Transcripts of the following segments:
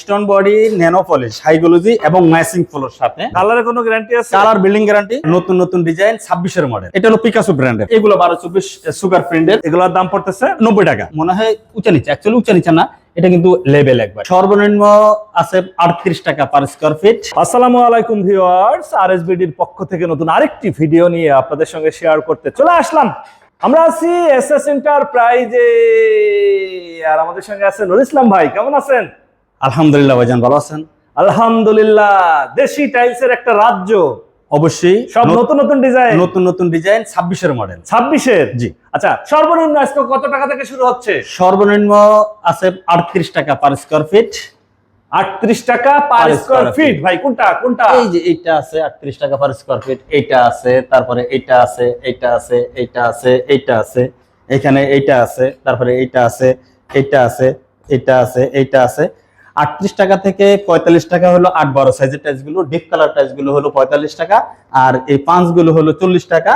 Stone body nano polish হাইগোলজি এবং matching floor সাথে। কালারের কোনো গ্যারান্টি আছে? কালার বিল্ডিং গ্যারান্টি নতুন নতুন ডিজাইন ছাব্বিশের মডেল এটা হলো পিকাসো ব্র্যান্ডের এগুলো বারো চব্বিশ সুগার প্রিন্টের এগুলোর দাম পড়তেছে নব্বই টাকা। মনে হয় উঁচা নিচে অ্যাকচুয়ালি উঁচা নিচে না এটা কিন্তু লেভেল একবার। সর্বনিম্ন আছে আটত্রিশ টাকা পার স্কোয়ার ফিট আসসালামু আলাইকুম ভিউয়ার্স আরএসবিডির পক্ষ থেকে নতুন আরেকটি ভিডিও নিয়ে আপনাদের সঙ্গে শেয়ার করতে চলে আসলাম। আমরা আছি এসএস এন্টারপ্রাইজে আর আমাদের সঙ্গে আছেন নুর ইসলাম ভাই কেমন আছেন? আলহামদুলিল্লাহ ভাইজান ভালো আছেন? আলহামদুলিল্লাহ দেশি টাইলসের একটা রাজ্য। অবশ্যই। সব নতুন নতুন ডিজাইন নতুন নতুন ডিজাইন ছাব্বিশের মডেল ছাব্বিশের? জি। আচ্ছা সর্বনিম্ন আজকে কত টাকা থেকে শুরু হচ্ছে? সর্বনিম্ন আছে আটত্রিশ টাকা পার স্কোয়ার ফিট আটত্রিশ টাকা পার স্কোয়ার ফিট ভাই কোনটা? কোনটা? এই যে এইটা আছে আটত্রিশ টাকা পার স্কোয়ার ফিট এইটা আছে তারপরে এইটা আছে এইটা আছে এইটা আছে এইটা আছে। এখানে এইটা আছে তারপরে এইটা আছে এইটা আছে এইটা আছে এইটা আছে। আটত্রিশ টাকা থেকে পঁয়তাল্লিশ টাকা হলো আট বারো সাইজের টাইসগুলো ডিপ কালার টাইসগুলো হলো পঁয়তাল্লিশ টাকা আর এই পাঁচগুলো হলো চল্লিশ টাকা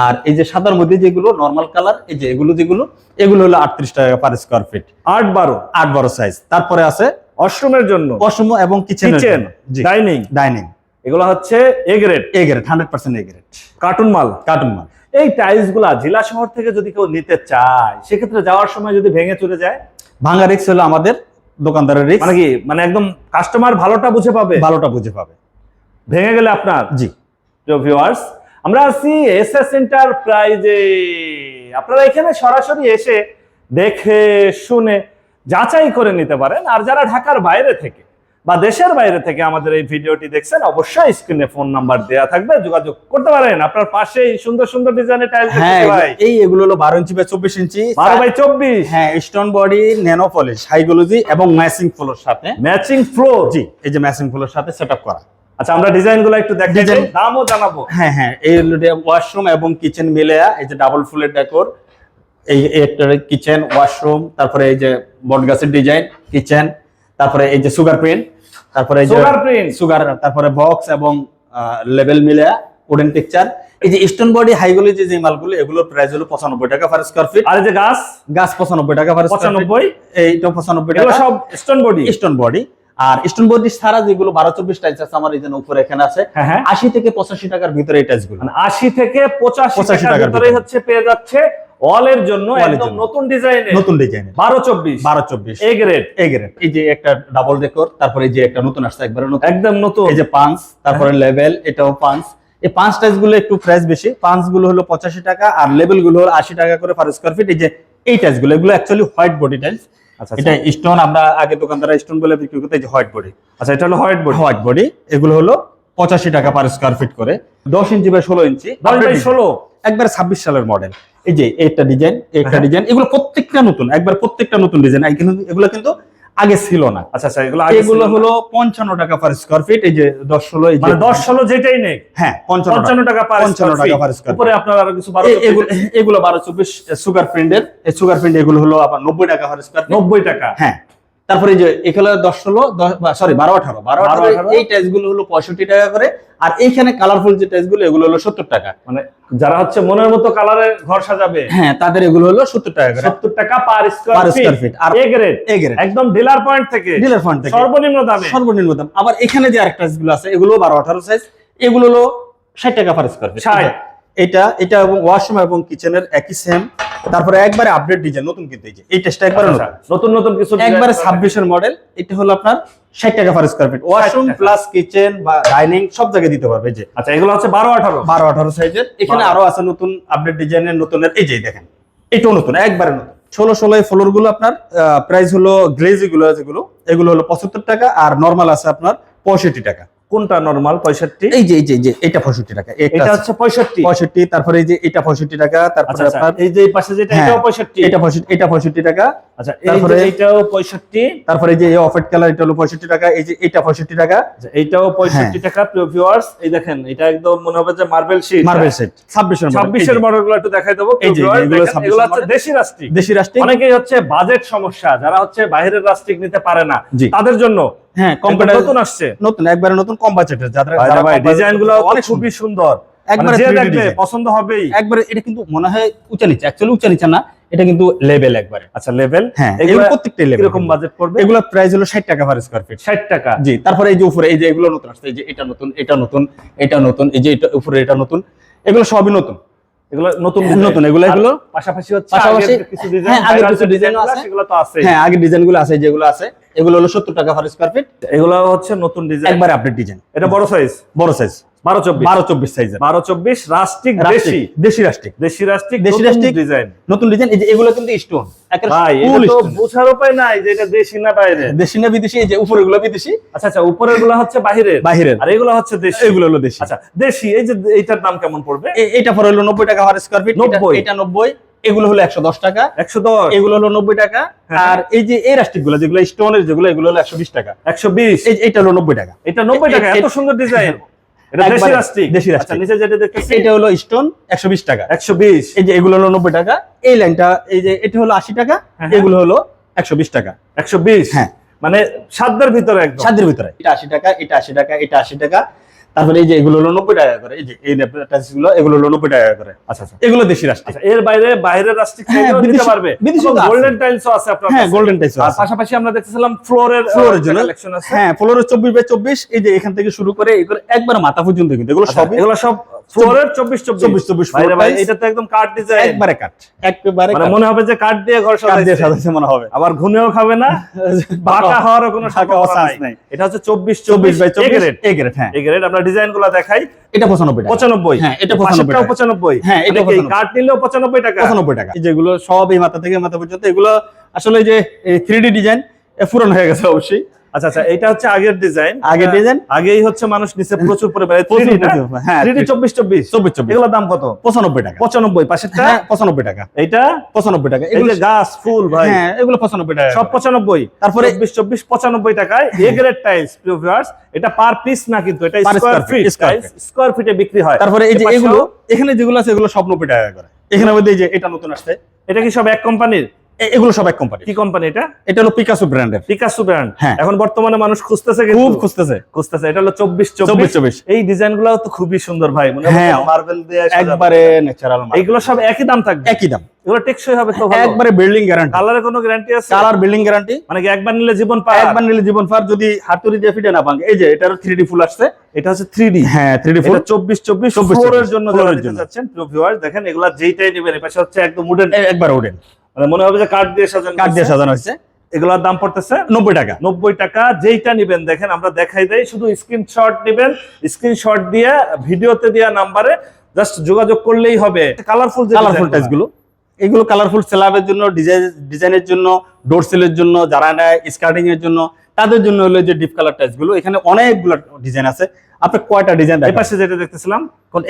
আর এই যে সাদার মধ্যে যেগুলো নর্মাল কালার এই যে এগুলো যেগুলো এগুলো হলো আটত্রিশ টাকা পার স্কোয়ার ফিট আট বারো? আট বারো সাইজ তারপরে আছে অশ্রমের জন্য? অসম এবং কিচেন কিচেন ডাইনিং ডাইনিং এগুলো হচ্ছে A grade A grade hundred percent A grade carton মাল? কার্টুন মাল। এই টাইলসগুলা জেলা শহর থেকে যদি কেউ নিতে চায় সেক্ষেত্রে যাওয়ার সময় যদি ভেঙে চলে যায়? ভাঙা রিক্স হলো আমাদের দোকানদারের রিস্ক মানে কি মানে একদম কাস্টমার ভালোটা বুঝে পাবে? ভালোটা বুঝে পাবে। ভেঙে গেলে আপনার? জি। প্রিয় ভিউয়ার্স আমরা আছি এসএস এন্টারপ্রাইজে আপনারা এখানে সরাসরি এসে দেখে শুনে যাচাই করে নিতে পারেন। আর যারা ঢাকার বাইরে থেকে বা দেশের বাইরে থেকে আমাদের এই ভিডিওটি দেখছেন অবশ্যই স্ক্রিনে ফোন নাম্বার দেওয়া থাকবে যোগাযোগ করতে পারেন। আপনার পাশেই সুন্দর সুন্দর ডিজাইনের টাইলস হ্যাঁ এই এগুলো হলো বারো ইঞ্চি বাই চব্বিশ ইঞ্চি। বারো বাই চব্বিশ। হ্যাঁ স্টোন বডি ন্যানো পলিশ হাইগোলজি এবং ম্যাচিং ফ্লোর সাথে। ম্যাচিং ফ্লোর জি এই যে ম্যাচিং ফ্লোর সাথে সেট করা। আচ্ছা আমরা ডিজাইনগুলো একটু Design- দামও জানাব। হ্যাঁ হ্যাঁ এই ওয়াশরুম এবং কিচেন মিলে এই যে ডাবল ফুলের ডেকোর এই এই একটা কিচেন ওয়াশরুম তারপরে এই যে বট গাছের ডিজাইন কিচেন তারপরে এই যে সুগার প্রিন্ট তারপরে Sugar print। সুগার তারপরে বক্স এবং লেভেল মিলে উডেন টেক্সচার এই যে স্টোন বডি হাইগুলি যে যে মালগুলো এগুলোর প্রাইস হলো পঁচানব্বই টাকা পার স্কোয়ার ফিট আর এই যে গাছ? গাছ পঁচানব্বই টাকা পার পঁচানব্বই। এইটা পঁচানব্বই এগুলো টাকা সব স্টোন বডি স্টোন বডি আর স্টোন বডি ছাড়া যেগুলো বারো চব্বিশ টাইলস আছে আমার এই যে উপরে এখানে আছে হ্যাঁ হ্যাঁ। আশি থেকে পঁচাশি টাকার ভিতরে এই টাইলসগুলো। মানে আশি থেকে পঁচাশি 85 টাকার ভিতরে। হচ্ছে পেয়ে যাচ্ছে ওয়ালের জন্য এর একদম। নতুন ডিজাইনে নতুন চব্বিশ। বারো চব্বিশ। এ গ্রেড এই গ্রেড এই যে একটা ডাবল ডেকোর তারপরে এই যে একটা নতুন আসছে একবারে নতুন। একদম নতুন। এই যে পাঁচ তারপরে লেভেল এটাও পাঁচ এই পাঁচ টাইসগুলো একটু প্রাইস বেশি। পাঁচগুলো হলো পঁচাশি টাকা আর লেভেলগুলো হলো আশি টাকা করে পার স্কোয়ার ফিট এই যে এই টাইসগুলো এগুলো অ্যাকচুয়ালি হোয়াইট বডি আচ্ছা এটা স্টোন আমরা আগে দোকানদারা স্টোন বলে বিক্রি করতে যে হোয়াইট বডি আচ্ছা এটা হলো হোয়াইট বোর্ড হোয়াইট বডি এগুলো হলো পঁচাশি টাকা পার স্কোয়ার ফিট করে। দশ ইঞ্চি বাই ষোলো ইঞ্চি। ষোলো। একবার ছাব্বিশ সালের মডেল এই যে একটা ডিজাইন একটা। ডিজাইন এগুলো প্রত্যেকটা নতুন একবার প্রত্যেকটা নতুন ডিজাইন এগুলো কিন্তু আগে ছিল না। আচ্ছা আচ্ছা এগুলো এগুলো হলো পঞ্চান্ন টাকা পার স্কোয়ার ফিট এই যে দশ ষোলো মানে দশ ষোলো যেটাই নেই। হ্যাঁ পঞ্চান্ন টাকা। পার পঞ্চান্ন টাকা per ফিট উপরে আপনার আরও কিছু এগুলো বারো চব্বিশ সুগার এই সুগার প্রিন্ট এগুলো হলো আবার নব্বই টাকা পার স্কোয়ার নব্বই টাকা। হ্যাঁ। তারপরে যে এখানে দশ ষোলো সরি বারো আঠারো। বারো আঠারো। এই টাইসগুলো হলো পঁয়ষট্টি টাকা করে। আর এইখানে কালারফুল যে টাইসগুলো এগুলো হলো সত্তর টাকা। মানে যারা হচ্ছে মনের মতো কালারে ঘর সাজাবে হ্যাঁ তাদের এগুলো হলো সত্তর টাকা করে। সত্তর টাকা পার স্কোয়ার ফিট আর- এ গ্রেড এ গ্রেড একদম ডিলার পয়েন্ট থেকে। ডিলার পয়েন্ট থেকে। সর্বনিম্ন দামে। সর্বনিম্ন দাম। আবার এখানে যে আরেকটা গুলো আছে এগুলো বারো আঠারো সাইজ এগুলো হলো ষাট টাকা পার স্কোয়ার ফিট এটা এটা এবং ওয়াশরুম এবং কিচেনের একই সেম তারপরে একবারে আপডেট ডিজাইন নতুন কিন্তু এই যে এই টেস্টটা একবারে আচ্ছা, নতুন। নতুন কিছু একবারে design ছাব্বিশের মডেল এটা হলো আপনার ষাট টাকা per square feet washroom plus kitchen বা ডাইনিং সব জায়গায় দিতে পারবে যে। আচ্ছা এগুলো হচ্ছে বারো আঠারো। বারো আঠারো সাইজের এখানে আরও আছে নতুন আপডেট ডিজাইনের নতুনের এই যে দেখেন। এটাও নতুন একবারে নতুন। ষোলো ষোলো ফ্লোরগুলো আপনার প্রাইস হলো গ্লেজি গুলো যেগুলো এগুলো হলো পঁচাত্তর টাকা আর নর্মাল আছে আপনার পঁয়ষট্টি টাকা। কোনটা নরমাল পঁয়ষট্টি? এই যে এই যে এটা পঁয়ষট্টি টাকা এটা হচ্ছে পঁয়ষট্টি। পঁয়ষট্টি তারপরে এই যে এটা পঁয়ষট্টি টাকা তারপরে আচ্ছা আচ্ছা, আপনার এই যে এই পাশে যেটা হ্যাঁ, এটাও পঁয়ষট্টি। এটা পঁয়ষট্টি এটা পঁয়ষট্টি টাকা। আচ্ছা এই তারপরে- এইটাও পঁয়ষট্টি। তারপরে এই যে অফ হোয়াইট কালার এটা হলো পঁয়ষট্টি টাকা এই যে এটা পঁয়ষট্টি টাকা। আচ্ছা, এইটাও পঁয়ষট্টি টাকা প্রিয় ভিউয়ার্স এই দেখেন এটা একদম মনে হবে যে মার্বেল শীট মার্বেল সেট ছাব্বিশের ছাব্বিশের মডেলগুলো একটু দেখাই দেবো এই 26 এগুলো হচ্ছে দেশি রাষ্ট্রিক। দেশি রাষ্ট্রিক। অনেকেই হচ্ছে বাজেট সমস্যা যারা হচ্ছে বাইরের রাষ্ট্রিক নিতে পারে না। তাদের জন্য হ্যাঁ কম্পিউটার নতুন আসছে। নতুন একবারে নতুন কম বাজেটের যাদের ভাই, অনেক খুবই সুন্দর। একবারে মানে যে দেখবে পছন্দ হবেই। একবারে এটা কিন্তু মনে হয় উঁচা নিচে অ্যাকচুয়ালি উঁচা নিচে না এটা কিন্তু লেভেল একবারে। আচ্ছা লেভেল হ্যাঁ এগুলো প্রত্যেকটা লেভেল বাজেট পড়বে? এগুলো প্রাইস হলো ষাট টাকা পার স্কোয়ার ফিট ষাট টাকা। জি তারপরে এই যে উপরে এই যে এগুলো নতুন আসছে এই যে এটা নতুন এটা নতুন এটা নতুন এই যে এটা উপরে এটা নতুন এগুলো সবই নতুন। এগুলো নতুন হ্যাঁ, নতুন, এগুলো- পাশাপাশি হচ্ছে কিছু ডিজাইন হ্যাঁ, কিছু design আছে। সেগুলো তো আছে। হ্যাঁ ডিজাইন আছে যেগুলো আছে। এগুলো হলো সত্তর টাকা পার স্কোয়ার ফিট এগুলো হচ্ছে নতুন ডিজাইন একবার আপডেট ডিজাইন এটা বড় সাইজ বড় সাইজ বারো চব্বিশ। বারো চব্বিশ সাইজের। বারো চব্বিশ রাস্টিক দেশি। দেশি রাষ্ট্রিক। দেশি রাস্টিক দেশি দেশি রাষ্ট্রিক। ডিজাইন। নতুন ডিজাইন। এই যে এগুলো কিন্তু স্টোন ভাই এটা তো বোঝার উপায় নাই যে এটা দেশি না বাইরে দেশি না বিদেশি এই যে উপরে গুলো বিদেশি। আচ্ছা আচ্ছা উপরেরগুলো হচ্ছে বাহিরের বাহিরের আর এগুলো হচ্ছে দেশি। এগুলো হলো দেশি। আচ্ছা দেশি এই যে এইটার দাম কেমন পড়বে? এ- এটা পরে হলো নব্বই টাকা পার স্কোয়ার ফিট 90 এটা নব্বই এগুলো হলো একশো দশ টাকা। একশো দশ। এগুলো হলো নব্বই টাকা। হ্যাঁ। আর এই যে এই রাষ্ট্রিকগুলো যেগুলো স্টোনের যেগুলো এগুলো হলো একশো বিশ টাকা। একশো বিশ? এটা হলো নব্বই টাকা। এটা নব্বই টাকা এত সুন্দর ডিজাইন এটা দেশি আচ্ছা রাষ্ট্রিক। নিচে যেটা দেখতেছি। এটা হলো স্টোন একশো বিশ টাকা। একশো বিশ। এই যে এগুলো হলো নব্বই টাকা। এই লাইনটা এই যে এটা হলো আশি টাকা হ্যাঁ। এগুলো হলো একশো বিশ টাকা। একশো বিশ? হ্যাঁ। মানে সাতদের ভিতরে একদম। সাধ্যের ভিতরে। এটা আশি টাকা এটা আশি টাকা এটা আশি টাকা। তারপরে এই যে এগুলো হলো নব্বই টাকা করে এই যে এই গুলো এগুলো হলো নব্বই টাকা করে। আচ্ছা আচ্ছা। এগুলো দেশি রাষ্ট্র আচ্ছা এর বাইরে বাইরের রাষ্ট্র নিতে পারবে। গোল্ডেন টাইলসও আছে। আপনার হ্যাঁ গোল্ডেন টাইলস আর পাশাপাশি আমরা দেখতেছিলাম ফ্লোরের ফ্লোরের জন্য। কালেকশন আছে। হ্যাঁ ফ্লোরের চব্বিশ বাই চব্বিশ এই যে এখান থেকে শুরু করে এগুলো একবার মাথা পর্যন্ত কিন্তু এগুলো সব এগুলো সব ফ্লোরের চব্বিশ চব্বিশ। চব্বিশ চব্বিশ ভাই এটা তো একদম ডিজাইন একবারে কাট একেবারে মানে মনে হবে যে দিয়ে ঘর দিয়ে সাজাইছে। মনে হবে। আবার ঘুনেও খাবে না। বাঁকা হওয়ারও কোনো হওয়ার নাই। এটা হচ্ছে চব্বিশ চব্বিশ বাই চব্বিশ? গ্রেড এ গ্রেড হ্যাঁ। গ্রেড আমরা ডিজাইনগুলো দেখাই। এটা পঁচানব্বই টাকা। পঁচানব্বই। হ্যাঁ, এটা পাশেরটাও 95 পঁচানব্বই। হ্যাঁ, এটা মানে 95 নিলেও পঁচানব্বই টাকা? পঁচানব্বই টাকা। যেগুলো সব এই মাথা থেকে মাথা পর্যন্ত এগুলো আসলে যে থ্রি ডি ডিজাইন পুরনো হয়ে গেছে অবশ্যই। আচ্ছা আচ্ছা এটা হচ্ছে আগের ডিজাইন আগের design? আগেই হচ্ছে মানুষ নিচে প্রচুর পরিমাণে প্রচুর 3D না? প্রচুর, হ্যাঁ, চব্বিশ চব্বিশ। চব্বিশ চব্বিশ। এগুলোর দাম কত? পঁচানব্বই টাকা। পঁচানব্বই পাশেরটা? হ্যাঁ পঁচানব্বই টাকা। এইটা? পঁচানব্বই টাকা। এগুলো গাছ ফুল ভাই। হ্যাঁ এগুলো পঁচানব্বই টাকা। সব পঁচানব্বই। তারপরে- চব্বিশ চব্বিশ পঁচানব্বই টাকায় এ গ্রেড টাইলস প্রিয় ভিউয়ার্স এটা পার পিস না কিন্তু এটা স্কোয়ার ফিট স্কোয়ার ফিটে বিক্রি হয়। তারপরে এই যে এগুলো এখানে যেগুলো আছে এগুলো সব নব্বই টাকা করে। এখানে মধ্যে এই যে এটা নতুন আসছে। এটা কি সব এক কোম্পানির এগুলো সব এক কোম্পানি কি কোম্পানি এটা? এটা হলো পিকাসো ব্র্যান্ডের পিকাসো ব্র্যান্ড হ্যাঁ। এখন বর্তমানে মানুষ খুঁজতেছে খুব খুঁজতেছে। খুঁজতেছে। এটা হলো চব্বিশ চব্বিশ। চব্বিশ এই ডিজাইনগুলো তো খুবই সুন্দর ভাই। মনে হ্যাঁ, মার্বেল দিয়ে। একবারে ন্যাচারাল এইগুলো সব একই দাম থাকবে? একই দাম। এগুলো টেকসই হবে তো একবারে বিল্ডিং গ্যারান্টি কালারের কোনো গ্যারান্টি আছে? কালার বিল্ডিং গ্যারান্টি মানে একবার নিলে জীবন পায় একবার নিলে জীবন ফার যদি হাতুড়ি দিয়ে ফিটে না ভাঙে এই যে এটার থ্রি ডি ফুল আসছে। এটা হচ্ছে থ্রি ডি হ্যাঁ থ্রি ডি ফুল। এটা চব্বিশ। চব্বিশ 24 ফ্লোরের জন্য যারা। চাচ্ছেন প্রিয় দেখেন এগুলা যেইটাই নেবেন এই পাশে হচ্ছে একদম উডেন একবার ওডেন মানে মনে হবে যে কাঠ দিয়ে সাজানো কাঠ দিয়ে সাজানো হয়েছে। এগুলোর দাম পড়তেছে নব্বই টাকা। নব্বই টাকা। যেইটা নিবেন দেখেন আমরা দেখাই দেই। শুধু স্ক্রিনশট নিবেন স্ক্রিনশট দিয়ে ভিডিওতে দেওয়া নাম্বারে জাস্ট যোগাযোগ করলেই হবে। কালারফুল কালারফুল টাইসগুলো। এগুলো কালারফুল স্ল্যাবের জন্য ডিজাইন ডিজাইনের জন্য ডোর সেলের জন্য যারা নেয় স্কার্টিং এর জন্য তাদের জন্য হলো যে ডিপ কালার টাইসগুলো। এখানে অনেকগুলো ডিজাইন আছে। আপনি কয়টা ডিজাইন এই পাশে যেটা দেখতেছিলাম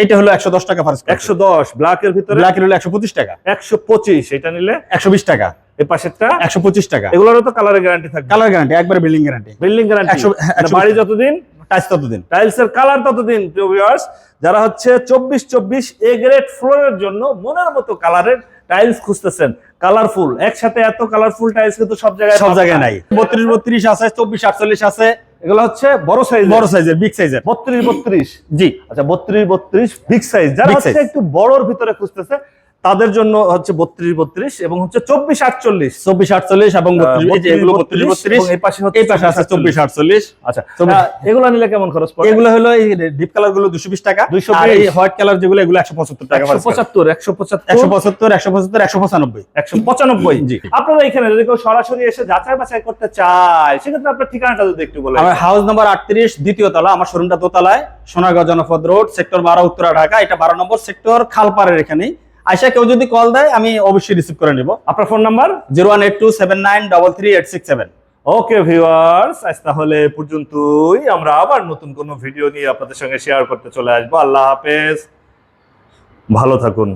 এটা হলো একশো দশ টাকা ফার্স্ট একশো দশ ব্ল্যাকের ভিতরে ব্ল্যাক হলো একশো পঁচিশ টাকা। একশো পঁচিশ এটা নিলে একশো বিশ টাকা। এই পাশেরটা একশো পঁচিশ টাকা। এগুলোরও তো কালারের গ্যারান্টি থাকবে। কালার গ্যারান্টি একবারে বিল্ডিং গ্যারান্টি বিল্ডিং গ্যারান্টি বাড়ি যতদিন টাইস ততদিন। টাইলস এর কালার ততদিন প্রিয় ভিউয়ার্স যারা হচ্ছে চব্বিশ চব্বিশ এ গ্রেড ফ্লোরের জন্য মনের মতো কালারের টাইলস খুঁজতেছেন। কালারফুল একসাথে এত কালারফুল টাইলস কিন্তু সব জায়গায় সব জায়গায় নাই। বত্রিশ বত্রিশ আছে চব্বিশ আটচল্লিশ আছে। এগুলো হচ্ছে বড় সাইজ বড় সাইজের বিগ সাইজের বত্রিশ বত্রিশ। জি। আচ্ছা বত্রিশ বত্রিশ বিগ সাইজ যারা হচ্ছে একটু বড়র ভিতরে খুঁজতেছে তাদের জন্য হচ্ছে বত্রিশ বত্রিশ এবং হচ্ছে চব্বিশ আটচল্লিশ। চব্বিশ আটচল্লিশ এবং এই পাশে এই পাশে আছে চব্বিশ আটচল্লিশ। আচ্ছা এগুলো নিলে কেমন খরচ পড়ে? এগুলো হলো এই ডিপ কালারগুলো দুশো বিশ টাকা 220 আর এই হোয়াইট কালার যেগুলো এগুলো একশো পঁচাত্তর টাকা পঁচাত্তর একশো পঁচাত্তর। একশো পঁচাত্তর একশো পঁচাত্তর একশো পঁচানব্বই। একশো পঁচানব্বই। জি। আপনারা এখানে যদি কেউ সরাসরি এসে যাচাই বাছাই করতে চায় সেক্ষেত্রে আপনার ঠিকানাটা যদি একটু বলে আমার হাউস নাম্বার আটত্রিশ দ্বিতীয় তলা আমার শোরুমটা দোতলায় সোনারগাঁও জনপদ রোড সেক্টর বারো উত্তরা ঢাকা এটা বারো নম্বর সেক্টর খালপাড়ের এখানেই। আইসা কেউ যদি কল দেয়, আমি অবশ্যই রিসিভ করে নিব। আপনার phone number zero one eight two seven nine double three eight six seven okay viewers আজ তাহলে পর্যন্তই। আমরা আবার নতুন কোনো ভিডিও নিয়ে আপনাদের সঙ্গে শেয়ার করতে চলে আসব। আল্লাহ হাফেজ। ভালো থাকুন।